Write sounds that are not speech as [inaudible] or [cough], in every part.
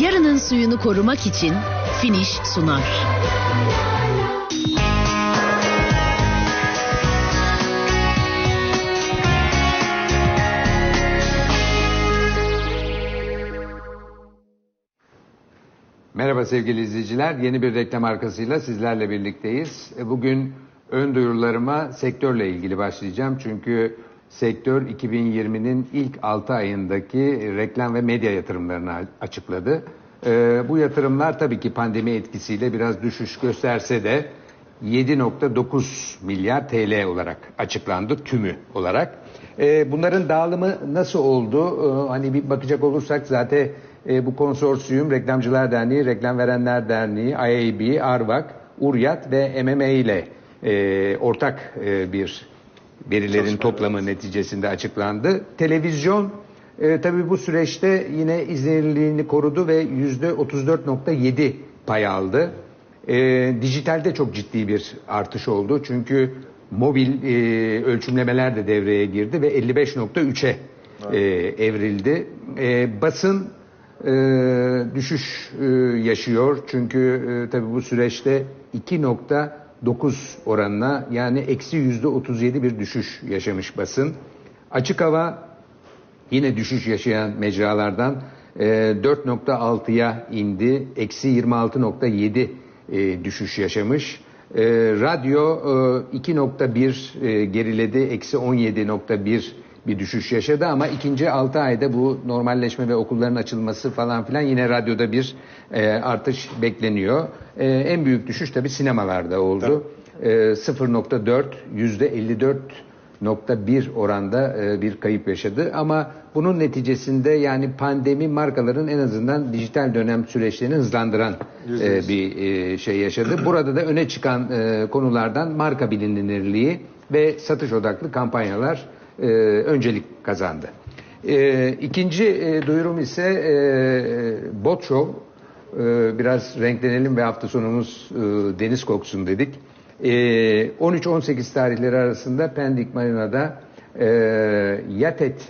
Yarının suyunu korumak için Finish sunar. Merhaba sevgili izleyiciler. Yeni bir reklam arkasıyla sizlerle birlikteyiz. E, Bugün ön duyurularıma sektörle ilgili başlayacağım. Çünkü sektör 2020'nin ilk 6 ayındaki reklam ve medya yatırımlarını açıkladı. E, Bu yatırımlar tabii ki pandemi etkisiyle biraz düşüş gösterse de 7.9 milyar TL olarak açıklandı tümü olarak. E, Bunların dağılımı nasıl oldu? E, Hani bir bakacak olursak zaten e, bu konsorsiyum Reklamcılar Derneği, Reklam Verenler Derneği, IAB, Arvak, Uryat ve MMA ile e, ortak e, bir verilerin toplamı neticesinde açıklandı. Televizyon e, tabii bu süreçte yine izlenirliğini korudu ve yüzde 34.7 pay aldı. E, dijitalde çok ciddi bir artış oldu. Çünkü mobil e, ölçümlemeler de devreye girdi ve 55.3'e e, evrildi. E, basın e, düşüş e, yaşıyor. Çünkü e, tabii bu süreçte 2.9 oranına yani eksi yüzde 37 bir düşüş yaşamış basın. Açık hava yine düşüş yaşayan mecralardan e, 4.6'ya indi. Eksi 26.7 e, düşüş yaşamış. E, radyo e, 2.1 e, geriledi. Eksi 17.1 bir düşüş yaşadı ama ikinci 6 ayda bu normalleşme ve okulların açılması falan filan yine radyoda bir e, artış bekleniyor. E, en büyük düşüş tabii sinemalarda oldu. E, 0.4 yüzde 54.1 oranda e, bir kayıp yaşadı ama bunun neticesinde yani pandemi markaların en azından dijital dönem süreçlerini hızlandıran e, bir e, şey yaşadı. Burada da öne çıkan konulardan marka bilinirliği ve satış odaklı kampanyalar e, öncelik kazandı. E, ikinci e, duyurum ise e, Bot. E, biraz renklenelim ve hafta sonumuz e, deniz koksun dedik. E, 13-18 tarihleri arasında Pendik Marina'da e, Yatet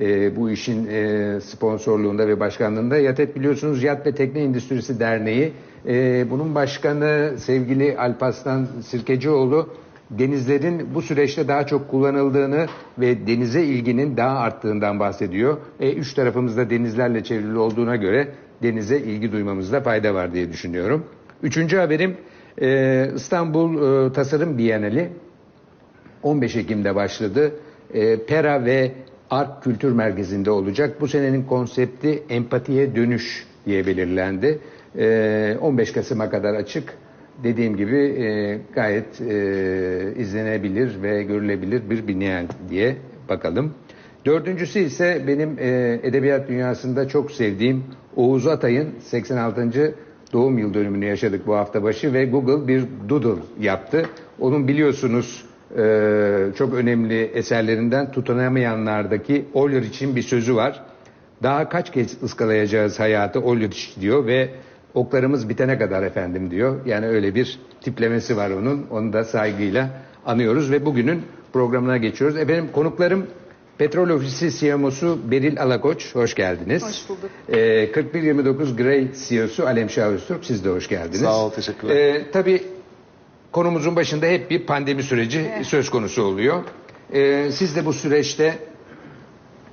e, bu işin e, sponsorluğunda ve başkanlığında. Yatet biliyorsunuz Yat ve Tekne Endüstrisi Derneği. E, bunun başkanı sevgili Alpaslan Sirkecioğlu denizlerin bu süreçte daha çok kullanıldığını ve denize ilginin daha arttığından bahsediyor. E, üç tarafımızda denizlerle çevrili olduğuna göre denize ilgi duymamızda fayda var diye düşünüyorum. Üçüncü haberim e, İstanbul e, Tasarım Bienali 15 Ekim'de başladı. E, Pera ve Ark Kültür Merkezi'nde olacak. Bu senenin konsepti empatiye dönüş diye belirlendi. E, 15 Kasım'a kadar açık dediğim gibi e, gayet e, izlenebilir ve görülebilir bir bienal diye bakalım. Dördüncüsü ise benim e, edebiyat dünyasında çok sevdiğim Oğuz Atay'ın 86. doğum yıl dönümünü yaşadık bu hafta başı ve Google bir doodle yaptı. Onun biliyorsunuz e, çok önemli eserlerinden tutunamayanlardaki Euler için bir sözü var. Daha kaç kez ıskalayacağız hayatı Euler diyor ve oklarımız bitene kadar efendim diyor. Yani öyle bir tiplemesi var onun. Onu da saygıyla anıyoruz ve bugünün programına geçiyoruz. Efendim konuklarım Petrol Ofisi CMO'su Beril Alakoç, hoş geldiniz. Hoş bulduk. Ee, 4129 Grey CEO'su Alem Şah Öztürk, siz de hoş geldiniz. Sağ ol, teşekkürler. Ee, tabii konumuzun başında hep bir pandemi süreci söz konusu oluyor. Ee, siz de bu süreçte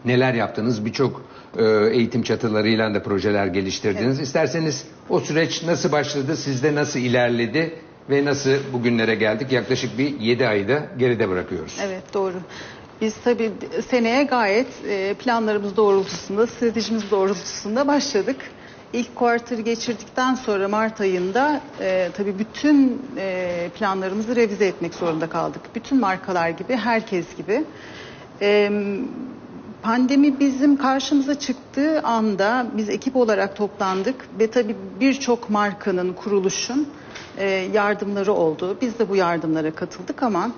neler yaptınız? Birçok e, eğitim çatılarıyla da projeler geliştirdiniz. İsterseniz o süreç nasıl başladı, sizde nasıl ilerledi ve nasıl bugünlere geldik? Yaklaşık bir 7 ayda geride bırakıyoruz. Evet doğru. Biz tabii seneye gayet e, planlarımız doğrultusunda, stratejimiz doğrultusunda başladık. İlk kuartırı geçirdikten sonra Mart ayında e, tabii bütün e, planlarımızı revize etmek zorunda kaldık. Bütün markalar gibi, herkes gibi. E, pandemi bizim karşımıza çıktığı anda biz ekip olarak toplandık ve tabii birçok markanın, kuruluşun e, yardımları oldu. Biz de bu yardımlara katıldık ama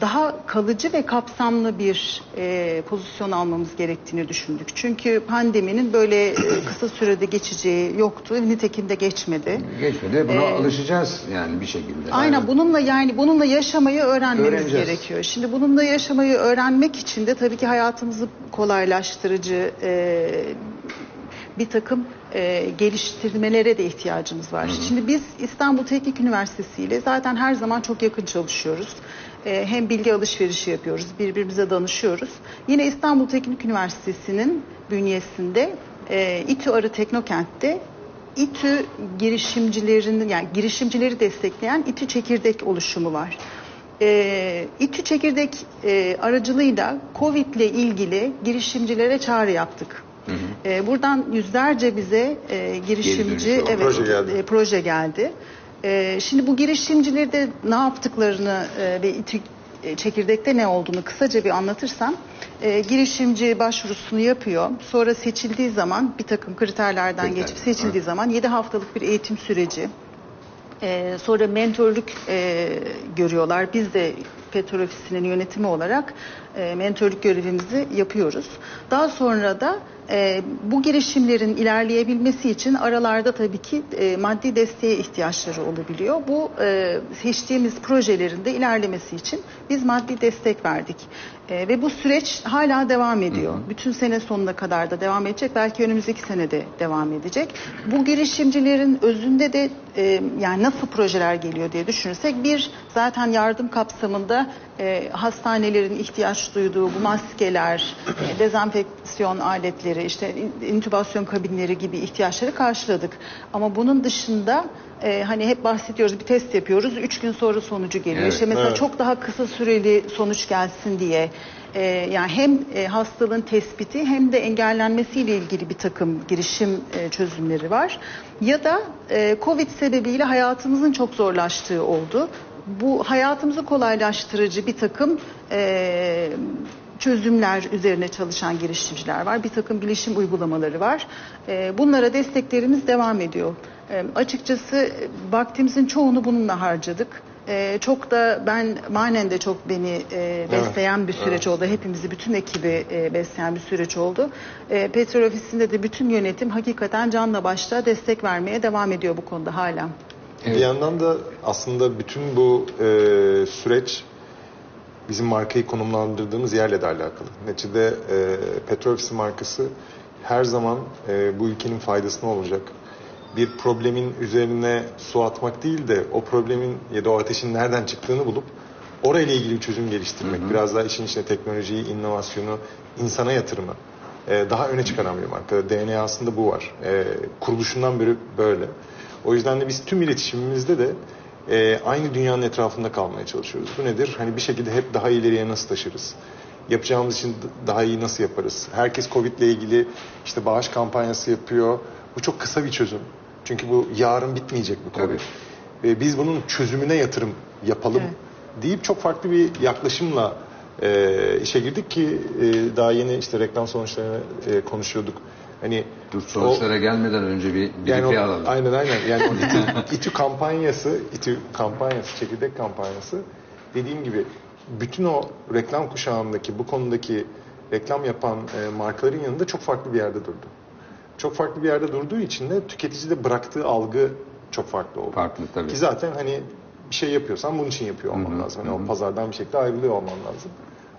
daha kalıcı ve kapsamlı bir e, pozisyon almamız gerektiğini düşündük. Çünkü pandeminin böyle e, kısa sürede geçeceği yoktu. Nitekim de geçmedi. Geçmedi. Buna Ee, alışacağız yani bir şekilde. Aynen bununla yani bununla yaşamayı öğrenmemiz Öğreneceğiz. gerekiyor. Şimdi bununla yaşamayı öğrenmek için de tabii ki hayatımızı kolaylaştırıcı e, bir takım e, geliştirmelere de ihtiyacımız var. Şimdi biz İstanbul Teknik Üniversitesi ile zaten her zaman çok yakın çalışıyoruz. E, hem bilgi alışverişi yapıyoruz, birbirimize danışıyoruz. Yine İstanbul Teknik Üniversitesi'nin bünyesinde e, İTÜ Arı Teknokent'te İTÜ girişimcilerinin yani girişimcileri destekleyen İTÜ Çekirdek oluşumu var. Ee, İTÜ Çekirdek e, aracılığıyla Covid ile ilgili girişimcilere çağrı yaptık. Ee, buradan yüzlerce bize e, girişimci evet Proje geldi. e, proje geldi. Ee, şimdi bu girişimcileri de ne yaptıklarını e, ve İTÜ e, çekirdekte ne olduğunu kısaca bir anlatırsam e, girişimci başvurusunu yapıyor. Sonra seçildiği zaman bir takım kriterlerden Kriter, geçip seçildiği zaman 7 haftalık bir eğitim süreci ee, sonra mentorluk e, görüyorlar. Biz de Petrol Ofisi'nin yönetimi olarak e, mentorluk görevimizi yapıyoruz. Daha sonra da e, bu girişimlerin ilerleyebilmesi için aralarda tabii ki e, maddi desteğe ihtiyaçları olabiliyor. Bu e, seçtiğimiz projelerin de ilerlemesi için biz maddi destek verdik. E, ve bu süreç hala devam ediyor. Bütün sene sonuna kadar da devam edecek. Belki önümüzdeki sene de devam edecek. Bu girişimcilerin özünde de e, yani nasıl projeler geliyor diye düşünürsek bir zaten yardım kapsamında e, hastanelerin ihtiyaç duyduğu bu maskeler, e, dezenfeksiyon aletleri, işte in- intübasyon kabinleri gibi ihtiyaçları karşıladık. Ama bunun dışında e, hani hep bahsediyoruz bir test yapıyoruz. Üç gün sonra sonucu geliyor. Evet, işte mesela evet. çok daha kısa süreli sonuç gelsin diye e, yani hem e, hastalığın tespiti hem de engellenmesiyle ilgili bir takım girişim e, çözümleri var. Ya da e, Covid sebebiyle hayatımızın çok zorlaştığı oldu. Bu hayatımızı kolaylaştırıcı bir takım e, çözümler üzerine çalışan girişimciler var. Bir takım bilişim uygulamaları var. E, bunlara desteklerimiz devam ediyor. E, açıkçası vaktimizin çoğunu bununla harcadık. E, çok da ben manen de çok beni e, besleyen bir süreç oldu. Hepimizi bütün ekibi e, besleyen bir süreç oldu. E, Petrol Ofisi'nde de bütün yönetim hakikaten canla başla destek vermeye devam ediyor bu konuda hala. Evet. Bir yandan da aslında bütün bu e, süreç bizim markayı konumlandırdığımız yerle de alakalı. Neticede e, Petrol Ofisi markası her zaman e, bu ülkenin faydasına olacak. Bir problemin üzerine su atmak değil de o problemin ya da o ateşin nereden çıktığını bulup orayla ilgili bir çözüm geliştirmek. Biraz daha işin içine teknolojiyi, inovasyonu, insana yatırımı e, daha öne çıkaran bir marka. DNA'sında bu var. E, kuruluşundan beri böyle. O yüzden de biz tüm iletişimimizde de e, aynı dünyanın etrafında kalmaya çalışıyoruz. Bu nedir? Hani bir şekilde hep daha ileriye nasıl taşırız? Yapacağımız için daha iyi nasıl yaparız? Herkes Covid ile ilgili işte bağış kampanyası yapıyor. Bu çok kısa bir çözüm. Çünkü bu yarın bitmeyecek bu Covid. Ve biz bunun çözümüne yatırım yapalım Evet. deyip çok farklı bir yaklaşımla e, işe girdik ki e, daha yeni işte reklam sonuçlarını e, konuşuyorduk. Hani Dur sonuçlara gelmeden önce bir bir yani o- alalım. Aynen aynen. Yani İTÜ, [laughs] İTÜ kampanyası, İTÜ kampanyası, çekirdek kampanyası dediğim gibi bütün o reklam kuşağındaki bu konudaki reklam yapan e, markaların yanında çok farklı bir yerde durdu. Çok farklı bir yerde durduğu için de tüketicide bıraktığı algı çok farklı oldu. Farklı tabii. Ki zaten hani bir şey yapıyorsan bunun için yapıyor olman Hı hı, lazım. Hani hı o pazardan bir şekilde ayrılıyor olman lazım.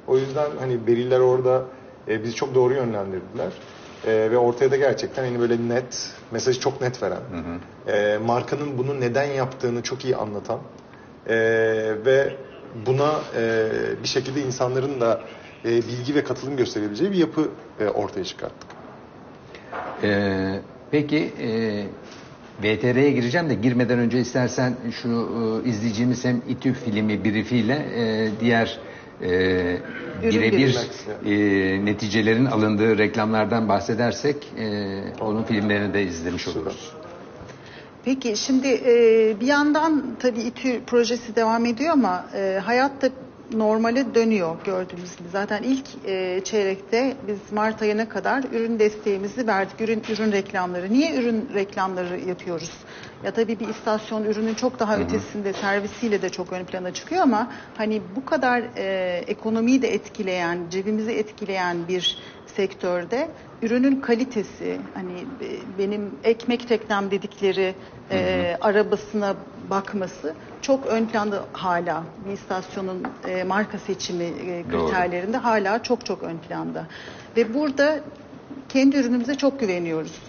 O yüzden hani Beriller orada e, bizi çok doğru yönlendirdiler. E, ve ortaya da gerçekten hani böyle net, mesajı çok net veren, e, markanın bunu neden yaptığını çok iyi anlatan e, ve buna e, bir şekilde insanların da e, bilgi ve katılım gösterebileceği bir yapı e, ortaya çıkarttık. Ee, peki e, VTR'ye gireceğim de girmeden önce istersen şu e, izleyicimiz hem İTÜ filmi briefiyle e, diğer e, birebir e, neticelerin alındığı reklamlardan bahsedersek e, onun filmlerini de izlemiş oluruz. Peki şimdi e, bir yandan tabii İTÜ projesi devam ediyor ama e, hayat da normale dönüyor gördüğünüz gibi. Zaten ilk e, çeyrekte biz Mart ayına kadar ürün desteğimizi verdik. Ürün, ürün reklamları. Niye ürün reklamları yapıyoruz? Ya tabii bir istasyon ürünün çok daha ötesinde servisiyle de çok ön plana çıkıyor ama hani bu kadar e, ekonomiyi de etkileyen, cebimizi etkileyen bir sektörde ürünün kalitesi hani e, benim ekmek teknem dedikleri e, arabasına bakması çok ön planda hala bir istasyonun e, marka seçimi e, Doğru. kriterlerinde hala çok çok ön planda ve burada kendi ürünümüze çok güveniyoruz.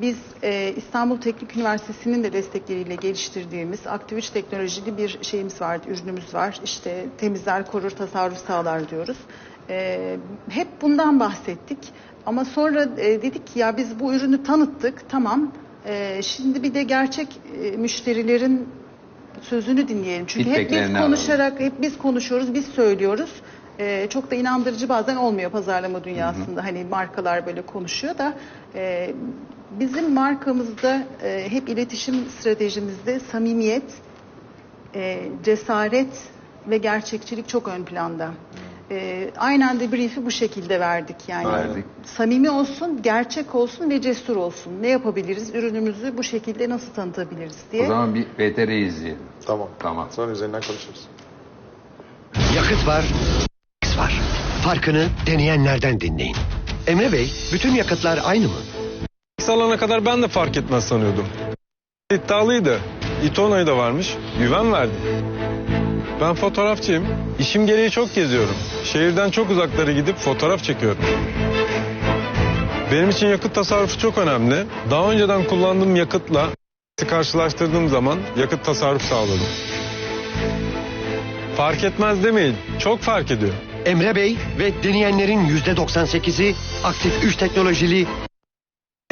Biz e, İstanbul Teknik Üniversitesi'nin de destekleriyle geliştirdiğimiz aktif üç teknolojili bir şeyimiz var, ürünümüz var. İşte temizler, korur, tasarruf sağlar diyoruz. E, hep bundan bahsettik. Ama sonra e, dedik ki ya biz bu ürünü tanıttık, tamam. E, şimdi bir de gerçek e, müşterilerin sözünü dinleyelim. Çünkü hep biz Feedbacklerini konuşarak, hep biz konuşuyoruz, biz söylüyoruz. Ee, çok da inandırıcı bazen olmuyor pazarlama dünyasında. Hani markalar böyle konuşuyor da e, bizim markamızda e, hep iletişim stratejimizde samimiyet, e, cesaret ve gerçekçilik çok ön planda. E, aynen de brief'i bu şekilde verdik yani. Verdik. Samimi olsun, gerçek olsun ve cesur olsun. Ne yapabiliriz? Ürünümüzü bu şekilde nasıl tanıtabiliriz diye. O zaman bir VTR izleyelim. Tamam. Tamam. Sonra üzerinden konuşuruz. Yakıt var, X var. Farkını deneyenlerden dinleyin. Emre Bey, bütün yakıtlar aynı mı? X alana kadar ben de fark etmez sanıyordum. İddialıydı. İtona'yı da varmış. Güven verdi. Ben fotoğrafçıyım. İşim gereği çok geziyorum. Şehirden çok uzaklara gidip fotoğraf çekiyorum. Benim için yakıt tasarrufu çok önemli. Daha önceden kullandığım yakıtla karşılaştırdığım zaman yakıt tasarruf sağladım. Fark etmez demeyin. Çok fark ediyor. Emre Bey ve deneyenlerin yüzde 98'i aktif 3 teknolojili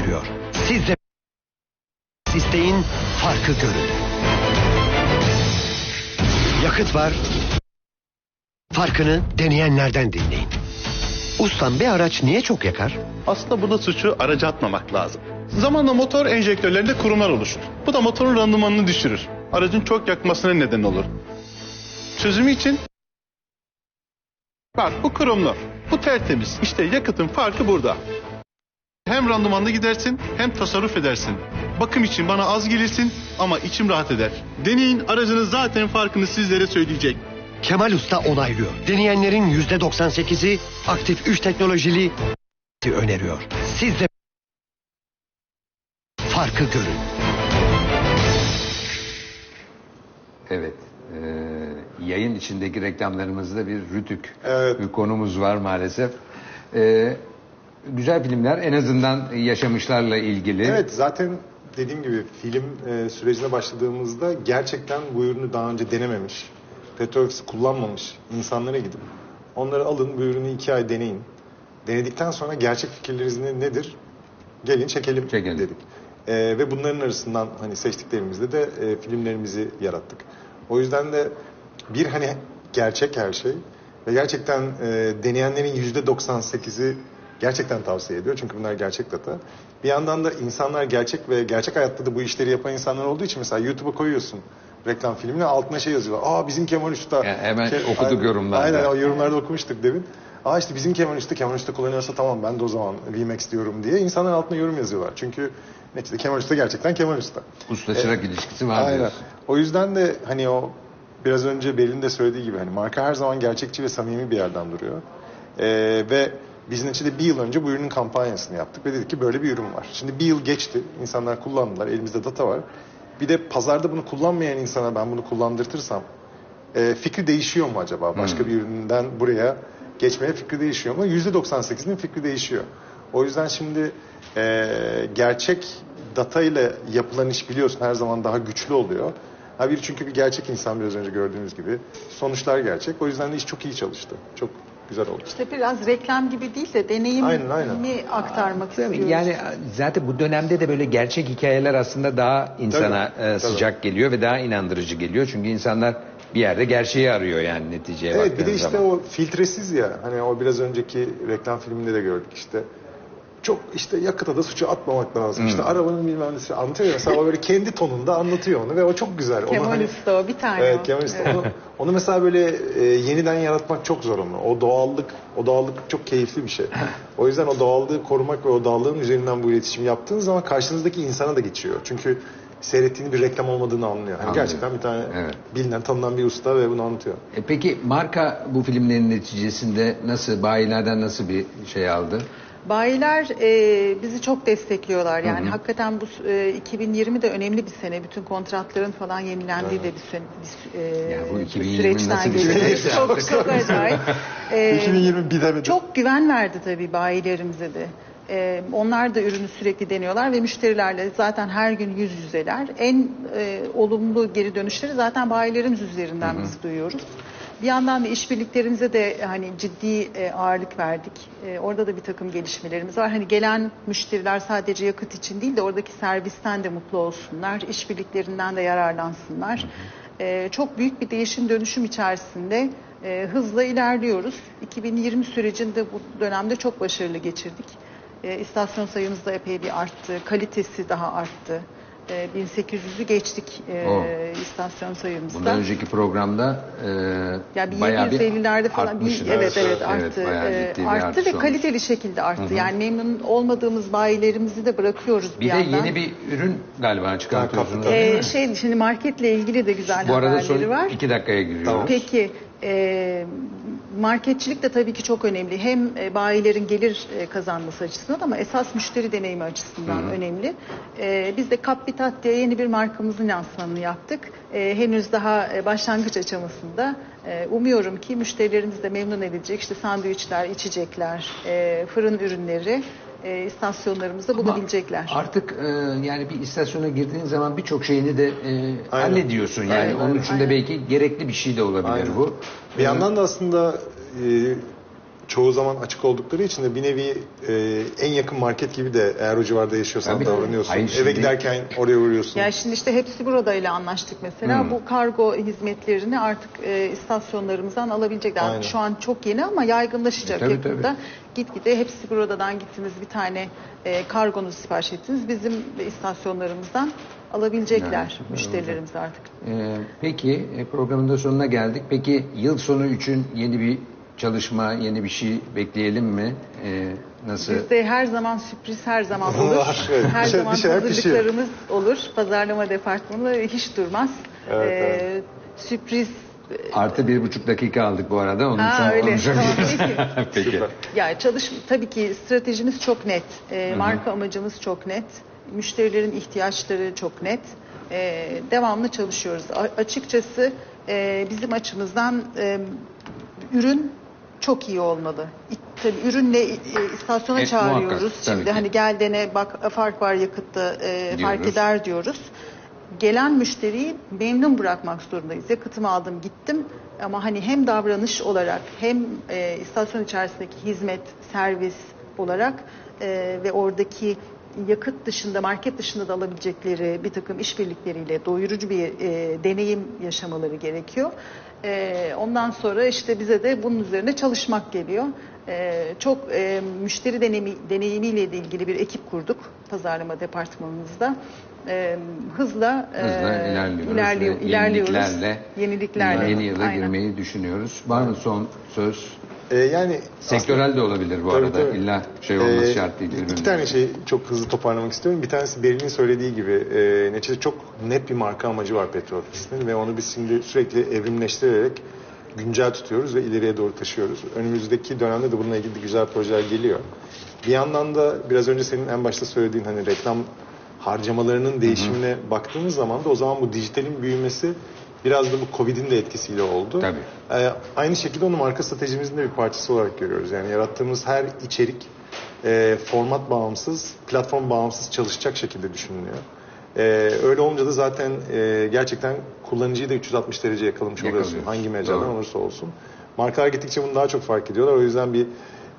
veriyor. Siz de isteyin, farkı görün. Yakıt var, farkını deneyenlerden dinleyin. Ustam bir araç niye çok yakar? Aslında burada suçu araca atmamak lazım. Zamanla motor enjektörlerinde kurumlar oluşur. Bu da motorun randımanını düşürür. Aracın çok yakmasına neden olur. Çözümü için Bak bu kurumlu. Bu tertemiz. İşte yakıtın farkı burada. Hem randımanlı gidersin hem tasarruf edersin. Bakım için bana az gelirsin ama içim rahat eder. Deneyin aracınız zaten farkını sizlere söyleyecek. Kemal Usta onaylıyor. Deneyenlerin yüzde 98'i aktif 3 teknolojili öneriyor. Siz de farkı görün. Yayın içindeki reklamlarımızda bir rütük Evet. bir konumuz var maalesef. Ee, güzel filmler en azından yaşamışlarla ilgili. Evet zaten dediğim gibi film e, sürecine başladığımızda gerçekten bu ürünü daha önce denememiş, Petrolex'i kullanmamış insanlara gidip onları alın bu ürünü iki ay deneyin. Denedikten sonra gerçek fikirleriniz ne- nedir? Gelin çekelim, Çekelim. dedik. E, ve bunların arasından hani seçtiklerimizde de e, filmlerimizi yarattık. O yüzden de bir hani gerçek her şey ve gerçekten e, deneyenlerin yüzde 98'i gerçekten tavsiye ediyor. Çünkü bunlar gerçek data. Bir yandan da insanlar gerçek ve gerçek hayatta da bu işleri yapan insanlar olduğu için mesela YouTube'a koyuyorsun reklam filmini altına şey yazıyor. Aa bizim Kemal Usta. Ya hemen Ke- okuduk yorumlarda. Aynen o yorumlarda okumuştuk demin. Aa işte bizim Kemal Usta, Kemal Usta kullanıyorsa tamam ben de o zaman VMAX diyorum diye insanlar altına yorum yazıyorlar. Çünkü neticede Kemal Usta gerçekten Kemal Usta. Usta çırak ilişkisi var Aynen. diyorsun. O yüzden de hani o biraz önce Belin de söylediği gibi hani marka her zaman gerçekçi ve samimi bir yerden duruyor. Ee, ve biz neticede bir yıl önce bu ürünün kampanyasını yaptık ve dedik ki böyle bir ürün var. Şimdi bir yıl geçti. insanlar kullandılar. Elimizde data var. Bir de pazarda bunu kullanmayan insana ben bunu kullandırtırsam e, fikri değişiyor mu acaba? Başka bir üründen buraya geçmeye fikri değişiyor mu? %98'inin fikri değişiyor. O yüzden şimdi e, gerçek data ile yapılan iş biliyorsun her zaman daha güçlü oluyor. Ha bir çünkü bir gerçek insan biraz önce gördüğünüz gibi. Sonuçlar gerçek. O yüzden de iş çok iyi çalıştı. Çok güzel oldu. İşte biraz reklam gibi değil de deneyimi Aynen, aynen. aktarmak Tabii, istiyoruz. Yani zaten bu dönemde de böyle gerçek hikayeler aslında daha insana Tabii, e, sıcak geliyor ve daha inandırıcı geliyor. Çünkü insanlar bir yerde gerçeği arıyor yani neticeye Evet bir de işte zaman. o filtresiz ya hani o biraz önceki reklam filminde de gördük işte. Çok işte yakıta da suçu atmamak lazım. İşte arabanın bilmem nesi anlatıyor ya. Mesela o böyle kendi tonunda anlatıyor onu ve o çok güzel. Onu Kemal hani- Usta o bir tane Evet o. Kemal Usta. Evet. Onu, onu mesela böyle e, yeniden yaratmak çok zor onu. O doğallık, o doğallık çok keyifli bir şey. O yüzden o doğallığı korumak ve o doğallığın üzerinden bu iletişim yaptığınız zaman karşınızdaki insana da geçiyor. Çünkü seyrettiğini bir reklam olmadığını anlıyor. Yani gerçekten bir tane Evet. bilinen, tanınan bir usta ve bunu anlatıyor. E peki marka bu filmlerin neticesinde nasıl, bayilerden nasıl bir şey aldı? Bayiler e, bizi çok destekliyorlar. Yani hakikaten bu e, 2020 de önemli bir sene. Bütün kontratların falan yenilendiği de bir, sene, bir, e, Ya bu bir 2020 süreçten bir sene? Çok çok acayip. [laughs] E, 2020 bir demedi. çok güven verdi tabii bayilerimize de. E, onlar da ürünü sürekli deniyorlar ve müşterilerle zaten her gün yüz yüzeler. En e, olumlu geri dönüşleri zaten bayilerimiz üzerinden biz duyuyoruz. Bir yandan da işbirliklerimize de hani ciddi e, ağırlık verdik. E, orada da bir takım gelişmelerimiz var. Hani gelen müşteriler sadece yakıt için değil de oradaki servisten de mutlu olsunlar, işbirliklerinden de yararlansınlar. E, çok büyük bir değişim dönüşüm içerisinde e, hızla ilerliyoruz. 2020 sürecinde bu dönemde çok başarılı geçirdik. E, istasyon sayımız da epey bir arttı, kalitesi daha arttı. E, 1800'ü geçtik e, Oo. istasyon sayımızda. Bundan önceki programda e, Ya bir bayağı 750'lerde falan bir evet evet Evet, arttı. ciddi bir arttı ve olmuş. kaliteli şekilde arttı. Yani memnun olmadığımız bayilerimizi de bırakıyoruz bir, Bir de yandan. yeni bir ürün galiba çıkartıyorsunuz. Değil Ee, şey şimdi marketle ilgili de güzel Bu arada haberleri son var. iki dakikaya giriyoruz. Tamam. Peki e, marketçilik de tabii ki çok önemli. Hem e, bayilerin gelir e, kazanması açısından ama esas müşteri deneyimi açısından önemli. E, biz de Kapitat diye yeni bir markamızın lansmanını yaptık. E, henüz daha e, başlangıç aşamasında. E, umuyorum ki müşterilerimiz de memnun edilecek. İşte sandviçler, içecekler, e, fırın ürünleri e, istasyonlarımızda Ama bulabilecekler. Artık e, yani bir istasyona girdiğin zaman birçok şeyini de e, hallediyorsun. Yani Aynen, onun için de aynen. belki gerekli bir şey de olabilir Aynen. bu. Bir yandan da aslında e, çoğu zaman açık oldukları için de bir nevi e, en yakın market gibi de eğer o civarda yaşıyorsan Tabii. davranıyorsun. Hayır, Eve şimdi- giderken oraya uğruyorsun. Ya şimdi işte hepsi burada ile anlaştık mesela. Hmm. Bu kargo hizmetlerini artık e, istasyonlarımızdan alabilecekler. Aynen. Şu an çok yeni ama yaygınlaşacak E, tabii, yakında. Gitgide hepsi buradan gittiniz bir tane e, kargonuzu sipariş ettiniz. Bizim istasyonlarımızdan alabilecekler Yani müşterilerimiz artık. E, peki e, programın da sonuna geldik. Peki yıl sonu için yeni bir çalışma, yeni bir şey bekleyelim mi? E, nasıl? Bizde her zaman sürpriz her zaman [laughs] olur. Var, evet. her şey- zaman bir şeyler pişiyor. hazırlıklarımız olur. Pazarlama departmanı hiç durmaz. Evet, E, evet. Sürpriz Artı bir buçuk dakika aldık bu arada. Onun Ha, son, öyle. onu Tamam, [laughs] peki. Süper. Ya çalış tabii ki stratejimiz çok net. Ee, marka amacımız çok net. Müşterilerin ihtiyaçları çok net. Ee, devamlı çalışıyoruz. A- açıkçası e, bizim açımızdan e, ürün çok iyi olmalı. Tabii ürünle e, istasyona E, çağırıyoruz. muhakkak, Şimdi ki. hani gel dene bak fark var yakıtta e, fark eder diyoruz. Gelen müşteriyi memnun bırakmak zorundayız. Yakıtımı aldım gittim ama hani hem davranış olarak hem e, istasyon içerisindeki hizmet, servis olarak e, ve oradaki yakıt dışında, market dışında da alabilecekleri bir takım işbirlikleriyle doyurucu bir e, deneyim yaşamaları gerekiyor. E, ondan sonra işte bize de bunun üzerine çalışmak geliyor. E, çok e, müşteri deneyimi, deneyimiyle de ilgili bir ekip kurduk pazarlama departmanımızda. E, hızla, e, Hızla ilerliyoruz. ilerliyor- ilerliyoruz. Yeniliklerle, Yeniliklerle. yeni yıla Aynen. girmeyi düşünüyoruz. Var mı son söz? E, yani Sektörel de olabilir bu Tabii, arada. tabii. İlla şey olması Ee, şart değil. İki tane şey çok hızlı toparlamak istiyorum. Bir tanesi Beril'in söylediği gibi e, neticede çok net bir marka amacı var Petrol Ofisi'nin ve onu biz şimdi sürekli evrimleştirerek güncel tutuyoruz ve ileriye doğru taşıyoruz. Önümüzdeki dönemde de bununla ilgili güzel projeler geliyor. Bir yandan da biraz önce senin en başta söylediğin hani reklam harcamalarının değişimine baktığımız zaman da o zaman bu dijitalin büyümesi biraz da bu Covid'in de etkisiyle oldu. Tabii. Ee, aynı şekilde onu marka stratejimizin de bir parçası olarak görüyoruz. Yani yarattığımız her içerik e, format bağımsız, platform bağımsız çalışacak şekilde düşünülüyor. Ee, öyle olunca da zaten e, gerçekten kullanıcıyı da 360 derece yakalamış oluyorsun. Hangi mecradan olursa olsun. Markalar gittikçe bunu daha çok fark ediyorlar. O yüzden bir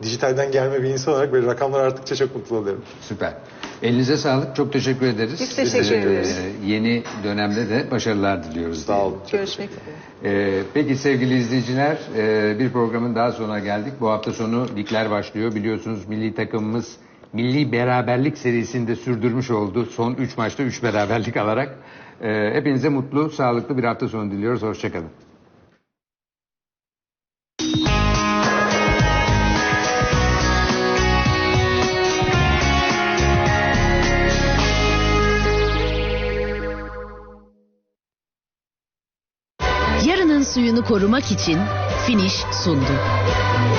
dijitalden gelme bir insan olarak böyle rakamlar arttıkça çok mutlu oluyorum. Süper. Elinize sağlık. Çok teşekkür ederiz. Biz teşekkür Ee, ederiz. Yeni dönemde de başarılar diliyoruz. Sağ olun. Görüşmek üzere. Ee, peki sevgili izleyiciler e, bir programın daha sonuna geldik. Bu hafta sonu ligler başlıyor. Biliyorsunuz milli takımımız milli beraberlik serisinde sürdürmüş oldu. Son 3 maçta 3 beraberlik alarak. Ee, hepinize mutlu, sağlıklı bir hafta sonu diliyoruz. Hoşçakalın. Suyunu korumak için Finish sundu.